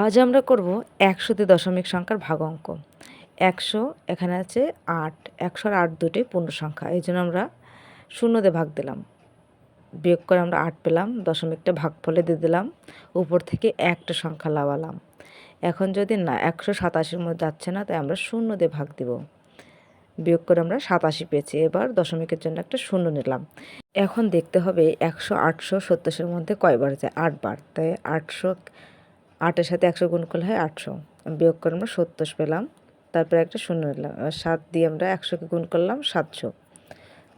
আজ আমরা করব একশোতে দশমিক সংখ্যার ভাগ অঙ্ক। একশো এখানে আছে আট একশোর আট দুটি পূর্ণ সংখ্যা, এই জন্য আমরা শূন্য দিয়ে ভাগ দিলাম। বিয়োগ করে আমরা আট পেলাম, দশমিকটা ভাগ ফলে দিয়ে দিলাম, উপর থেকে একটা সংখ্যা লাগালাম। এখন যদি না, একশো সাতাশির মধ্যে যাচ্ছে না, তাই আমরা শূন্য দিয়ে ভাগ দিব। বিয়োগ করে আমরা সাতাশি পেয়েছি, এবার দশমিকের জন্য একটা শূন্য নিলাম। এখন দেখতে হবে একশো আটশো সত্তরের মধ্যে কয়বার যায়? আটবার। তাই আটশো আটের সাথে একশো গুণ করলে হয় আটশো। বিয়োগ করে আমরা সত্তর পেলাম। তারপরে একটা শূন্য নিলাম সাত দিয়ে আমরা একশোকে গুণ করলাম সাতশো।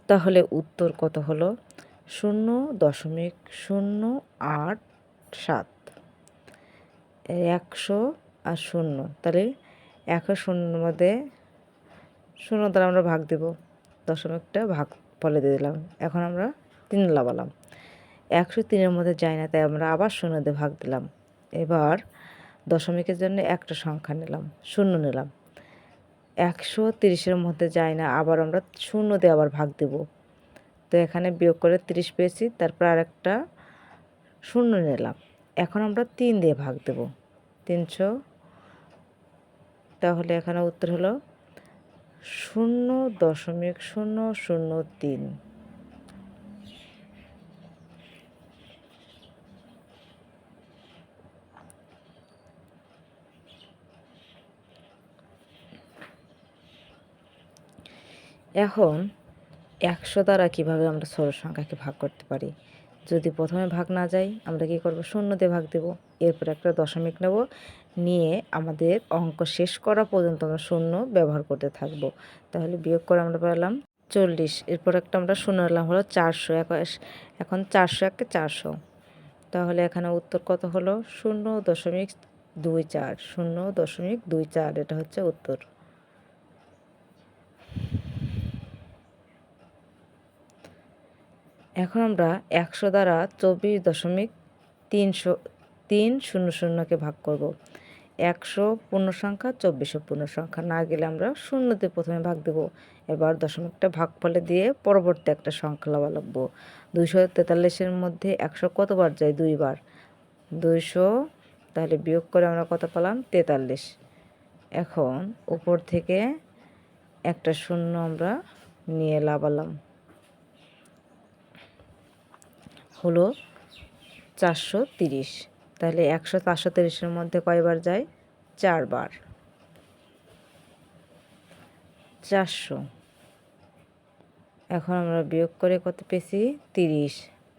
তাহলে উত্তর কত হলো? শূন্য দশমিক শূন্য আট সাত। একশো আর শূন্য। তাহলে একশো শূন্যর মধ্যে শূন্য দ্বারা আমরা ভাগ দেব। দশমিকটা ভাগ ফলে দিয়ে দিলাম। এখন আমরা তিন লাগালাম। একশো তিনের মধ্যে যায় না, তাই আমরা আবার শূন্য দিয়ে ভাগ দিলাম। এবার দশমিকের জন্য একটা সংখ্যা নিলাম, শূন্য নিলাম। একশো তিরিশের মধ্যে যায় না, আবার আমরা শূন্য দিয়ে আবার ভাগ দেব। তো এখানে বিয়োগ করে তিরিশ পেয়েছি, তারপর আর একটা শূন্য নিলাম। এখন আমরা তিন দিয়ে ভাগ দেব। তিনশো, তাহলে এখানে উত্তর হলো শূন্য দশমিক শূন্য শূন্য তিন। এখন একশো দ্বারা কীভাবে আমরা ষোলো সংখ্যাকে ভাগ করতে পারি? যদি প্রথমে ভাগ না যায়, আমরা কী করব? শূন্য দিয়ে ভাগ দেব। এরপর একটা দশমিক নেব। নিয়ে আমাদের অঙ্ক শেষ করা পর্যন্ত আমরা শূন্য ব্যবহার করতে থাকব। তাহলে বিয়োগ করে আমরা পেলাম চল্লিশ। এরপর একটা আমরা শূন্য নিলাম হলো চারশো এক এখন চারশো একে চারশো। তাহলে এখানে উত্তর কত হলো? শূন্য দশমিক দুই চার। শূন্য দশমিক দুই চার, এটা হচ্ছে উত্তর। এখন আমরা একশো দ্বারা চব্বিশ দশমিক তিনশো, তিন শূন্য শূন্যকে ভাগ করব। একশো পূর্ণ সংখ্যা চব্বিশশো পূর্ণ সংখ্যা না গেলে আমরা শূন্যতে প্রথমে ভাগ দেব। এবার দশমিকটা ভাগ ফলে দিয়ে পরবর্তী একটা সংখ্যা লাভা লাগবো। দুইশো তেতাল্লিশের মধ্যে একশো কতবার যায়? দুইবার। দুইশো, তাহলে বিয়োগ করে আমরা কত পেলাম? তেতাল্লিশ। এখন উপর থেকে একটা শূন্য আমরা নিয়ে লাভালাম হলো চারশো তিরিশ। তাহলে একশো চারশো তিরিশের মধ্যে কয়বার যায়? চারবার। চারশো। এখন আমরা বিয়োগ করে কত পেয়েছি? তিরিশ।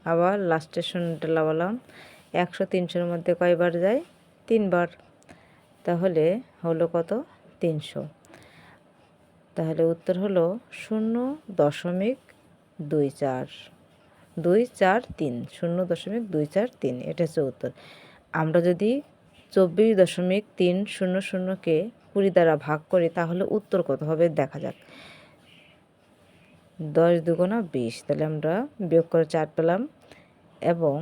আবার লাস্টের শূন্যটা লাগালাম। একশো তিনশোর মধ্যে কয়বার যায়? তিনবার। তাহলে হলো কত? তিনশো। তাহলে উত্তর হলো শূন্য দশমিক দুই চার। দুই চার তিন, শূন্য দশমিক দুই চার তিন, এটা হচ্ছে উত্তর। আমরা যদি চব্বিশ দশমিক তিন, শূন্য শূন্যকে কুড়ি দ্বারা ভাগ করি, তাহলে উত্তর কত হবে? দেখা যাক। দশ দুগুণা বিশ, তাহলে আমরা বিয়োগ করে চার পেলাম, এবং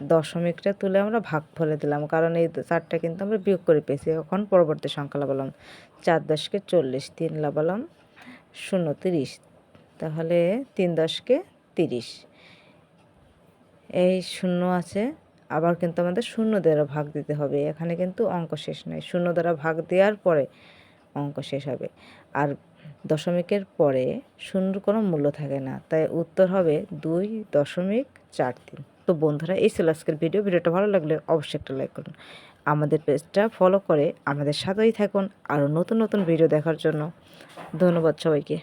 দশমিকটা তুলে আমরা ভাগ ফলে দিলাম, কারণ এই চারটা কিন্তু আমরা বিয়োগ করে পেয়েছি, এখন পরবর্তী সংখ্যা লাগালাম চার দশকে চল্লিশ, তিন লাগালাম শূন্য তিরিশ, তাহলে তিন দশকে তিরিশ। এই শূন্য আছে, আবার কিন্তু আমাদের শূন্য দ্বারা ভাগ দিতে হবে। এখানে কিন্তু অঙ্ক শেষ নয় শূন্য দ্বারা ভাগ দেওয়ার পরে অঙ্ক শেষ হবে। আর দশমিকের পরে শূন্যর কোনো মূল্য থাকে না। তাই উত্তর হবে দুই দশমিক চার তিন। তো বন্ধুরা, এই ছিল আজকের ভিডিও। ভিডিওটা ভালো লাগলে অবশ্যই একটা লাইক করুন। আমাদের পেজটা ফলো করে আমাদের সাথেই থাকুন। আরও নতুন নতুন ভিডিও দেখার জন্য ধন্যবাদ সবাইকে।